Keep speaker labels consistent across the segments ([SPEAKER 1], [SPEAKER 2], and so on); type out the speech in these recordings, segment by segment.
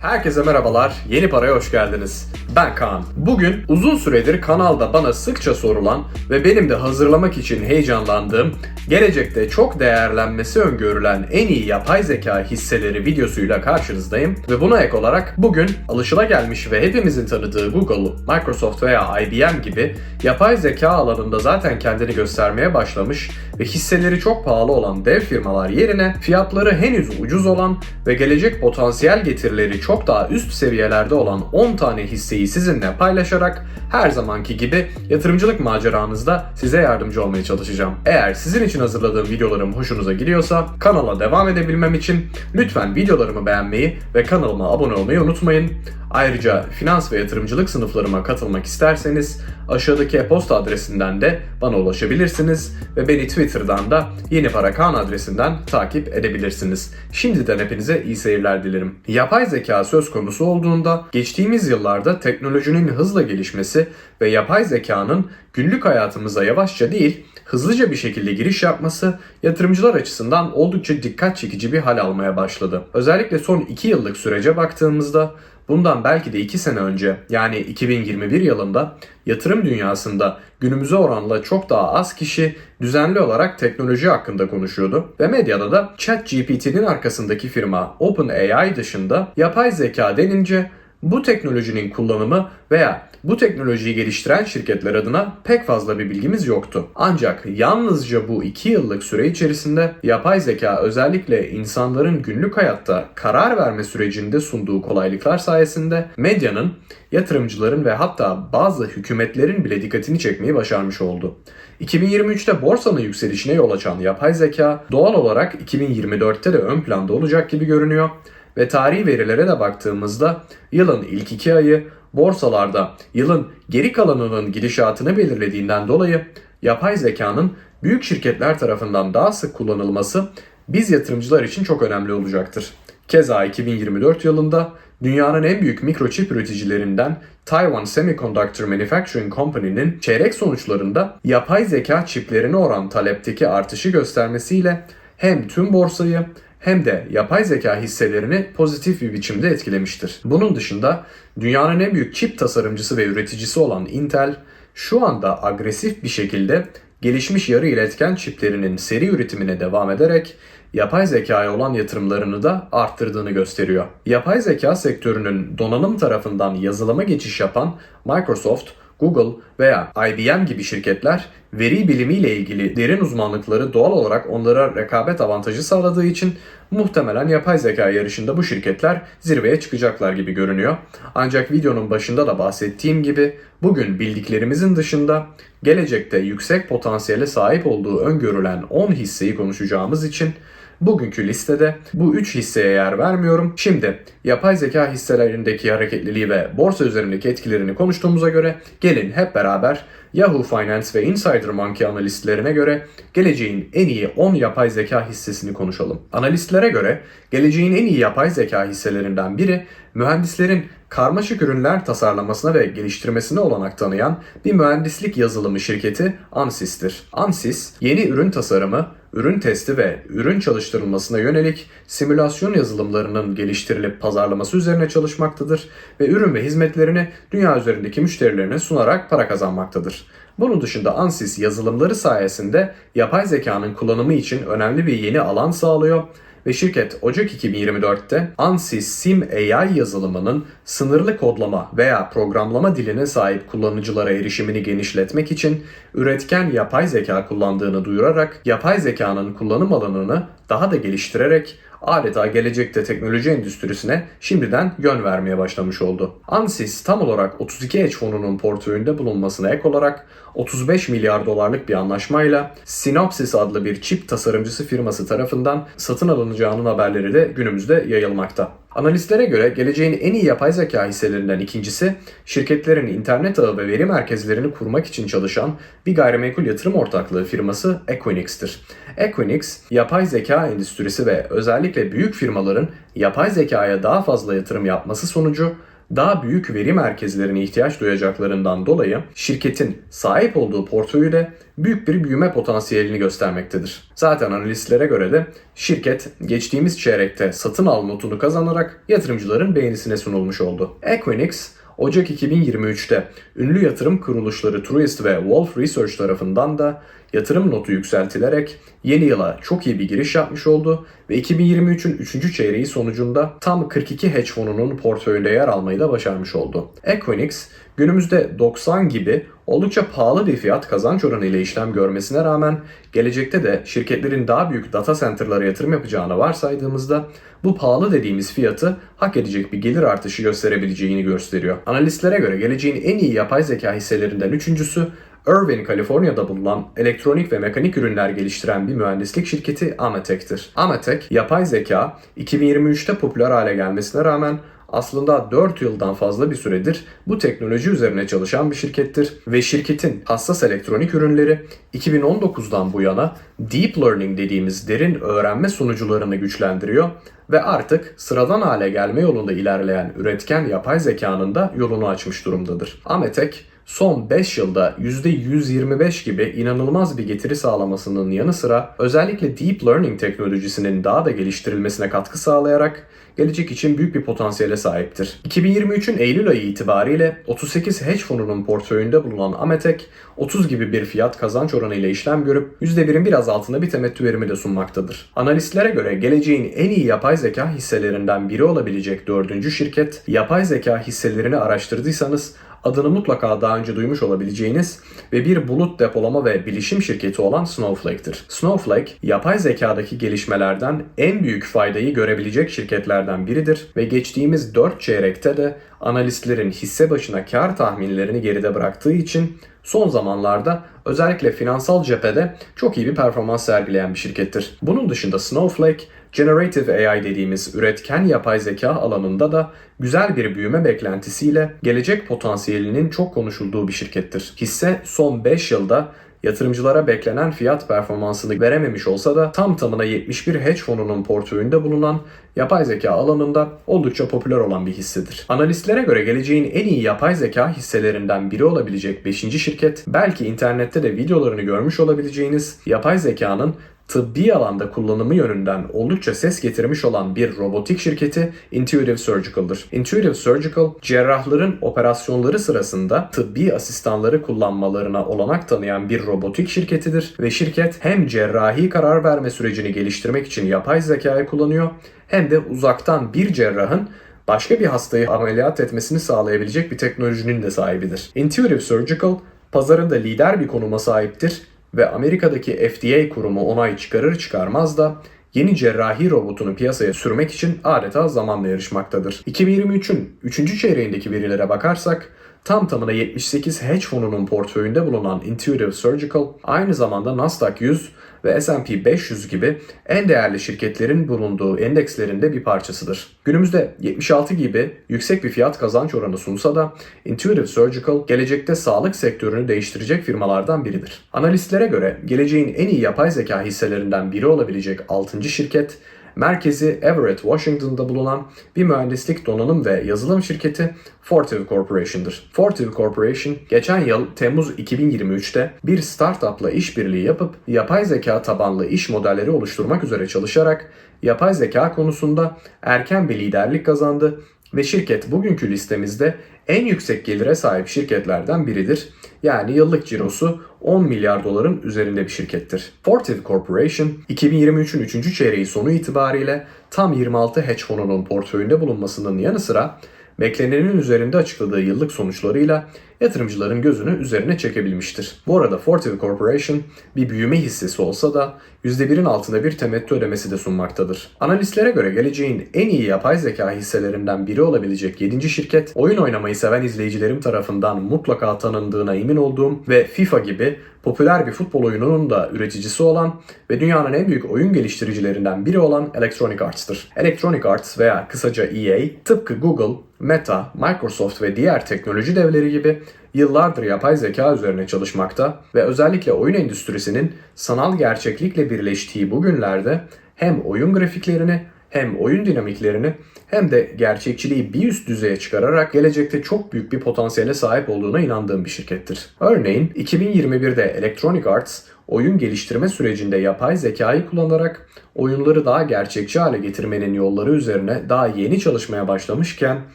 [SPEAKER 1] Herkese merhabalar, Yeni Para'ya hoş geldiniz. Ben Kaan. Bugün uzun süredir kanalda bana sıkça sorulan ve benim de hazırlamak için heyecanlandığım, gelecekte çok değerlenmesi öngörülen en iyi yapay zeka hisseleri videosuyla karşınızdayım. Ve buna ek olarak bugün alışılagelmiş ve hepimizin tanıdığı Google, Microsoft veya IBM gibi yapay zeka alanında zaten kendini göstermeye başlamış ve hisseleri çok pahalı olan dev firmalar yerine fiyatları henüz ucuz olan ve gelecek potansiyel getirileri çok daha üst seviyelerde olan 10 tane hisseyi sizinle paylaşarak her zamanki gibi yatırımcılık maceranızda size yardımcı olmaya çalışacağım. Eğer sizin için hazırladığım videolarım hoşunuza gidiyorsa kanala devam edebilmem için lütfen videolarımı beğenmeyi ve kanalıma abone olmayı unutmayın. Ayrıca finans ve yatırımcılık sınıflarıma katılmak isterseniz aşağıdaki e-posta adresinden de bana ulaşabilirsiniz ve beni Twitter'dan da Yeni Para Kaan adresinden takip edebilirsiniz. Şimdiden hepinize iyi seyirler dilerim. Yapay zeka söz konusu olduğunda geçtiğimiz yıllarda teknolojinin hızla gelişmesi ve yapay zekanın günlük hayatımıza yavaşça değil hızlıca bir şekilde giriş yapması yatırımcılar açısından oldukça dikkat çekici bir hal almaya başladı. Özellikle son 2 yıllık sürece baktığımızda Bundan belki de 2 sene önce yani 2021 yılında yatırım dünyasında günümüze oranla çok daha az kişi düzenli olarak teknoloji hakkında konuşuyordu. Ve medyada da ChatGPT'nin arkasındaki firma OpenAI dışında yapay zeka denince bu teknolojinin kullanımı veya bu teknolojiyi geliştiren şirketler adına pek fazla bir bilgimiz yoktu. Ancak yalnızca bu 2 yıllık süre içerisinde yapay zeka özellikle insanların günlük hayatta karar verme sürecinde sunduğu kolaylıklar sayesinde medyanın, yatırımcıların ve hatta bazı hükümetlerin bile dikkatini çekmeyi başarmış oldu. 2023'te borsanın yükselişine yol açan yapay zeka doğal olarak 2024'te de ön planda olacak gibi görünüyor ve tarihi verilere de baktığımızda yılın ilk iki ayı borsalarda yılın geri kalanının gidişatını belirlediğinden dolayı yapay zekanın büyük şirketler tarafından daha sık kullanılması biz yatırımcılar için çok önemli olacaktır. Keza 2024 yılında dünyanın en büyük mikroçip üreticilerinden Taiwan Semiconductor Manufacturing Company'nin çeyrek sonuçlarında yapay zeka çiplerine oran talepteki artışı göstermesiyle hem tüm borsayı hem de yapay zeka hisselerini pozitif bir biçimde etkilemiştir. Bunun dışında dünyanın en büyük çip tasarımcısı ve üreticisi olan Intel şu anda agresif bir şekilde gelişmiş yarı iletken çiplerinin seri üretimine devam ederek yapay zekaya olan yatırımlarını da arttırdığını gösteriyor. Yapay zeka sektörünün donanım tarafından yazılıma geçiş yapan Microsoft, Google veya IBM gibi şirketler veri bilimiyle ilgili derin uzmanlıkları doğal olarak onlara rekabet avantajı sağladığı için muhtemelen yapay zeka yarışında bu şirketler zirveye çıkacaklar gibi görünüyor. Ancak videonun başında da bahsettiğim gibi bugün bildiklerimizin dışında gelecekte yüksek potansiyele sahip olduğu öngörülen 10 hisseyi konuşacağımız için Bugünkü listede bu 3 hisseye yer vermiyorum. Şimdi yapay zeka hisselerindeki hareketliliği ve borsa üzerindeki etkilerini konuştuğumuza göre gelin hep beraber Yahoo Finance ve Insider Monkey analistlerine göre geleceğin en iyi 10 yapay zeka hissesini konuşalım. Analistlere göre geleceğin en iyi yapay zeka hisselerinden biri mühendislerin karmaşık ürünler tasarlamasına ve geliştirmesine olanak tanıyan bir mühendislik yazılımı şirketi Ansys'tir. Ansys, yeni ürün tasarımı, ürün testi ve ürün çalıştırılmasına yönelik simülasyon yazılımlarının geliştirilip pazarlaması üzerine çalışmaktadır ve ürün ve hizmetlerini dünya üzerindeki müşterilerine sunarak para kazanmaktadır. Bunun dışında Ansys yazılımları sayesinde yapay zekanın kullanımı için önemli bir yeni alan sağlıyor ve şirket Ocak 2024'te ANSYS Sim AI yazılımının sınırlı kodlama veya programlama diline sahip kullanıcılara erişimini genişletmek için üretken yapay zeka kullandığını duyurarak yapay zekanın kullanım alanını daha da geliştirerek adeta gelecekte teknoloji endüstrisine şimdiden yön vermeye başlamış oldu. Ansys tam olarak 32 hedge fonunun portföyünde bulunmasına ek olarak 35 milyar dolarlık bir anlaşmayla Synopsys adlı bir çip tasarımcısı firması tarafından satın alınacağının haberleri de günümüzde yayılmakta. Analistlere göre geleceğin en iyi yapay zeka hisselerinden ikincisi şirketlerin internet ağı ve veri merkezlerini kurmak için çalışan bir gayrimenkul yatırım ortaklığı firması Equinix'tir. Equinix, yapay zeka endüstrisi ve özellikle büyük firmaların yapay zekaya daha fazla yatırım yapması sonucu daha büyük veri merkezlerine ihtiyaç duyacaklarından dolayı şirketin sahip olduğu portföyde büyük bir büyüme potansiyelini göstermektedir. Zaten analistlere göre de şirket geçtiğimiz çeyrekte satın al notunu kazanarak yatırımcıların beğenisine sunulmuş oldu. Equinix Ocak 2023'te ünlü yatırım kuruluşları Truist ve Wolf Research tarafından da yatırım notu yükseltilerek yeni yıla çok iyi bir giriş yapmış oldu ve 2023'ün 3. çeyreği sonucunda tam 42 hedge fonunun portföyünde yer almayı da başarmış oldu. Equinix günümüzde 90 gibi oldukça pahalı bir fiyat kazanç oranı ile işlem görmesine rağmen gelecekte de şirketlerin daha büyük data center'lara yatırım yapacağını varsaydığımızda bu pahalı dediğimiz fiyatı hak edecek bir gelir artışı gösterebileceğini gösteriyor. Analistlere göre geleceğin en iyi yapay zeka hisselerinden üçüncüsü Irvine, Kaliforniya'da bulunan elektronik ve mekanik ürünler geliştiren bir mühendislik şirketi Ametek'tir. Ametek, yapay zeka 2023'te popüler hale gelmesine rağmen aslında 4 yıldan fazla bir süredir bu teknoloji üzerine çalışan bir şirkettir ve şirketin hassas elektronik ürünleri 2019'dan bu yana deep learning dediğimiz derin öğrenme sunucularını güçlendiriyor ve artık sıradan hale gelme yolunda ilerleyen üretken yapay zekanın da yolunu açmış durumdadır. Ametek son 5 yılda %125 gibi inanılmaz bir getiri sağlamasının yanı sıra özellikle deep learning teknolojisinin daha da geliştirilmesine katkı sağlayarak gelecek için büyük bir potansiyele sahiptir. 2023'ün Eylül ayı itibariyle 38 hedge fonunun portföyünde bulunan Ametek 30 gibi bir fiyat kazanç oranı ile işlem görüp %1'in biraz altında bir temettü verimi de sunmaktadır. Analistlere göre geleceğin en iyi yapay zeka hisselerinden biri olabilecek dördüncü şirket, yapay zeka hisselerini araştırdıysanız adını mutlaka daha önce duymuş olabileceğiniz ve bir bulut depolama ve bilişim şirketi olan Snowflake'tir. Snowflake, yapay zekadaki gelişmelerden en büyük faydayı görebilecek şirketlerden biridir ve geçtiğimiz 4 çeyrekte de analistlerin hisse başına kar tahminlerini geride bıraktığı için son zamanlarda özellikle finansal cephede çok iyi bir performans sergileyen bir şirkettir. Bunun dışında Snowflake, Generative AI dediğimiz üretken yapay zeka alanında da güzel bir büyüme beklentisiyle gelecek potansiyelinin çok konuşulduğu bir şirkettir. Hisse son 5 yılda yatırımcılara beklenen fiyat performansını verememiş olsa da tam tamına 71 hedge fonunun portföyünde bulunan yapay zeka alanında oldukça popüler olan bir hissedir. Analistlere göre geleceğin en iyi yapay zeka hisselerinden biri olabilecek 5. şirket, belki internette de videolarını görmüş olabileceğiniz yapay zekanın tıbbi alanda kullanımı yönünden oldukça ses getirmiş olan bir robotik şirketi Intuitive Surgical'dır. Intuitive Surgical, cerrahların operasyonları sırasında tıbbi asistanları kullanmalarına olanak tanıyan bir robotik şirketidir ve şirket hem cerrahi karar verme sürecini geliştirmek için yapay zekayı kullanıyor hem de uzaktan bir cerrahın başka bir hastayı ameliyat etmesini sağlayabilecek bir teknolojinin de sahibidir. Intuitive Surgical, pazarında lider bir konuma sahiptir ve Amerika'daki FDA kurumu onay çıkarır çıkarmaz da yeni cerrahi robotunu piyasaya sürmek için adeta zamanla yarışmaktadır. 2023'ün 3. çeyreğindeki verilere bakarsak tam tamına 78 hedge fonunun portföyünde bulunan Intuitive Surgical aynı zamanda Nasdaq 100 ve S&P 500 gibi en değerli şirketlerin bulunduğu endekslerinde bir parçasıdır. Günümüzde 76 gibi yüksek bir fiyat kazanç oranı sunsa da Intuitive Surgical gelecekte sağlık sektörünü değiştirecek firmalardan biridir. Analistlere göre geleceğin en iyi yapay zeka hisselerinden biri olabilecek 6. şirket merkezi Everett, Washington'da bulunan bir mühendislik donanım ve yazılım şirketi Fortive Corporation'dır. Fortive Corporation geçen yıl Temmuz 2023'te bir startupla işbirliği yapıp yapay zeka tabanlı iş modelleri oluşturmak üzere çalışarak yapay zeka konusunda erken bir liderlik kazandı ve şirket bugünkü listemizde en yüksek gelire sahip şirketlerden biridir. Yani yıllık cirosu 10 milyar doların üzerinde bir şirkettir. Fortive Corporation 2023'ün 3. çeyreği sonu itibariyle tam 26 hedge fonunun portföyünde bulunmasının yanı sıra beklenenin üzerinde açıkladığı yıllık sonuçlarıyla yatırımcıların gözünü üzerine çekebilmiştir. Bu arada Fortive Corporation bir büyüme hissesi olsa da %1'in altında bir temettü ödemesi de sunmaktadır. Analistlere göre geleceğin en iyi yapay zeka hisselerinden biri olabilecek 7. şirket, oyun oynamayı seven izleyicilerim tarafından mutlaka tanındığına emin olduğum ve FIFA gibi popüler bir futbol oyununun da üreticisi olan ve dünyanın en büyük oyun geliştiricilerinden biri olan Electronic Arts'tır. Electronic Arts veya kısaca EA, tıpkı Google, Meta, Microsoft ve diğer teknoloji devleri gibi yıllardır yapay zeka üzerine çalışmakta ve özellikle oyun endüstrisinin sanal gerçeklikle birleştiği bu günlerde hem oyun grafiklerini hem oyun dinamiklerini hem de gerçekçiliği bir üst düzeye çıkararak gelecekte çok büyük bir potansiyele sahip olduğuna inandığım bir şirkettir. Örneğin 2021'de Electronic Arts oyun geliştirme sürecinde yapay zekayı kullanarak oyunları daha gerçekçi hale getirmenin yolları üzerine daha yeni çalışmaya başlamışken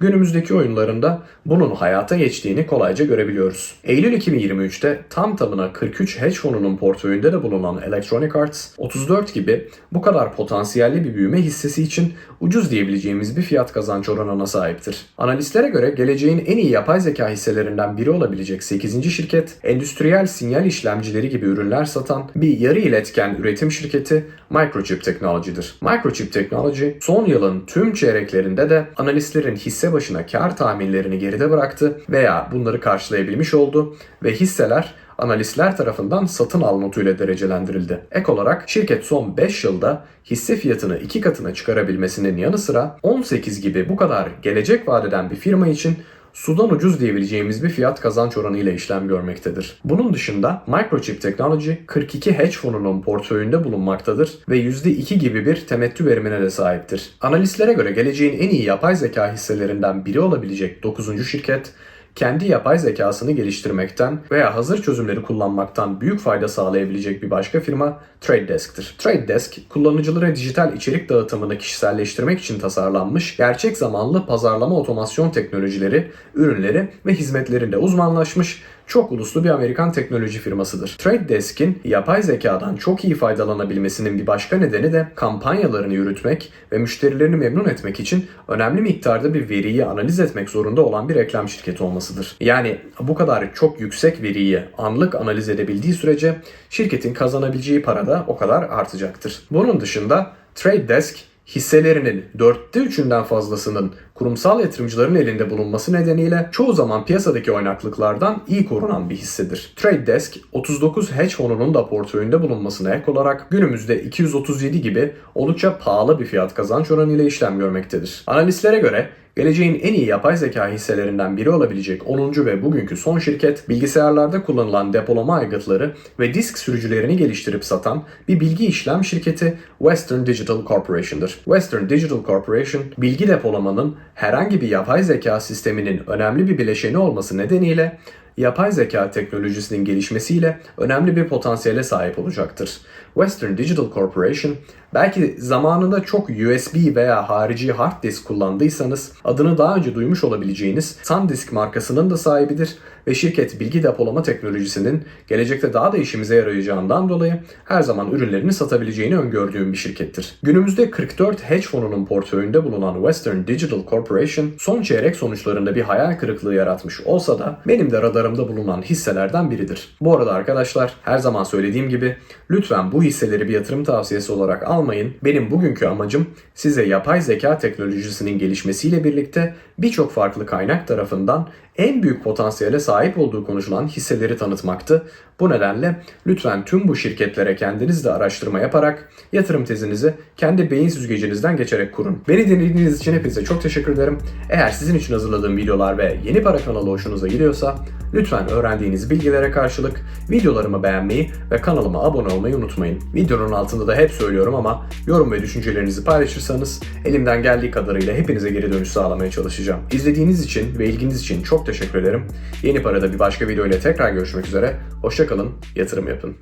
[SPEAKER 1] günümüzdeki oyunlarında bunun hayata geçtiğini kolayca görebiliyoruz. Eylül 2023'te tam tamına 43 hedge fonunun portföyünde de bulunan Electronic Arts 34 gibi bu kadar potansiyelli bir büyüme hissesi için ucuz diyebileceğimiz bir fiyat kazanç oranına sahiptir. Analistlere göre geleceğin en iyi yapay zeka hisselerinden biri olabilecek 8. şirket, endüstriyel sinyal işlemcileri gibi ürünler satan bir yarı iletken üretim şirketi Microchip Technology'dir. Microchip Technology son yılın tüm çeyreklerinde de analistlerin hisse başına kar tahminlerini geride bıraktı veya bunları karşılayabilmiş oldu ve hisseler analistler tarafından satın al notuyla derecelendirildi. Ek olarak şirket son 5 yılda hisse fiyatını 2 katına çıkarabilmesinin yanı sıra 18 gibi bu kadar gelecek vadeden bir firma için sudan ucuz diyebileceğimiz bir fiyat kazanç oranıyla işlem görmektedir. Bunun dışında Microchip Technology 42 hedge fonunun portföyünde bulunmaktadır ve %2 gibi bir temettü verimine de sahiptir. Analistlere göre geleceğin en iyi yapay zeka hisselerinden biri olabilecek 9. şirket kendi yapay zekasını geliştirmekten veya hazır çözümleri kullanmaktan büyük fayda sağlayabilecek bir başka firma Trade Desk'tir. Trade Desk, kullanıcılara dijital içerik dağıtımını kişiselleştirmek için tasarlanmış, gerçek zamanlı pazarlama otomasyon teknolojileri, ürünleri ve hizmetlerinde uzmanlaşmış çok uluslu bir Amerikan teknoloji firmasıdır. Trade Desk'in yapay zekadan çok iyi faydalanabilmesinin bir başka nedeni de kampanyalarını yürütmek ve müşterilerini memnun etmek için önemli miktarda bir veriyi analiz etmek zorunda olan bir reklam şirketi olmasıdır. Yani bu kadar çok yüksek veriyi anlık analiz edebildiği sürece şirketin kazanabileceği para da o kadar artacaktır. Bunun dışında Trade Desk hisselerinin dörtte üçünden fazlasının kurumsal yatırımcıların elinde bulunması nedeniyle çoğu zaman piyasadaki oynaklıklardan iyi korunan bir hissedir. Trade Desk 39 hedge fonunun da portföyünde bulunmasına ek olarak günümüzde 237 gibi oldukça pahalı bir fiyat kazanç oranıyla işlem görmektedir. Analistlere göre Geleceğin en iyi yapay zeka hisselerinden biri olabilecek 10. ve bugünkü son şirket, bilgisayarlarda kullanılan depolama aygıtları ve disk sürücülerini geliştirip satan bir bilgi işlem şirketi Western Digital Corporation'dır. Western Digital Corporation, bilgi depolamanın herhangi bir yapay zeka sisteminin önemli bir bileşeni olması nedeniyle yapay zeka teknolojisinin gelişmesiyle önemli bir potansiyele sahip olacaktır. Western Digital Corporation belki zamanında çok USB veya harici hard disk kullandıysanız adını daha önce duymuş olabileceğiniz SanDisk markasının da sahibidir ve şirket bilgi depolama teknolojisinin gelecekte daha da işimize yarayacağından dolayı her zaman ürünlerini satabileceğini öngördüğüm bir şirkettir. Günümüzde 44 hedge fonunun portföyünde bulunan Western Digital Corporation son çeyrek sonuçlarında bir hayal kırıklığı yaratmış olsa da benim de radarımda bulunan hisselerden biridir. Bu arada arkadaşlar her zaman söylediğim gibi lütfen bu hisseleri bir yatırım tavsiyesi olarak almayın. Benim bugünkü amacım size yapay zeka teknolojisinin gelişmesiyle birlikte birçok farklı kaynak tarafından en büyük potansiyele sahip olduğu konuşulan hisseleri tanıtmaktı. Bu nedenle lütfen tüm bu şirketlere kendiniz de araştırma yaparak yatırım tezinizi kendi beyin süzgecinizden geçerek kurun. Beni dinlediğiniz için hepinize çok teşekkür ederim. Eğer sizin için hazırladığım videolar ve Yeni Para kanalı hoşunuza gidiyorsa lütfen öğrendiğiniz bilgilere karşılık videolarımı beğenmeyi ve kanalıma abone olmayı unutmayın. Videonun altında da hep söylüyorum ama yorum ve düşüncelerinizi paylaşırsanız elimden geldiği kadarıyla hepinize geri dönüş sağlamaya çalışacağım. İzlediğiniz için ve ilginiz için çok teşekkür ederim. Yeni Para'da bir başka video ile tekrar görüşmek üzere. Hoşçakalın, yatırım yapın.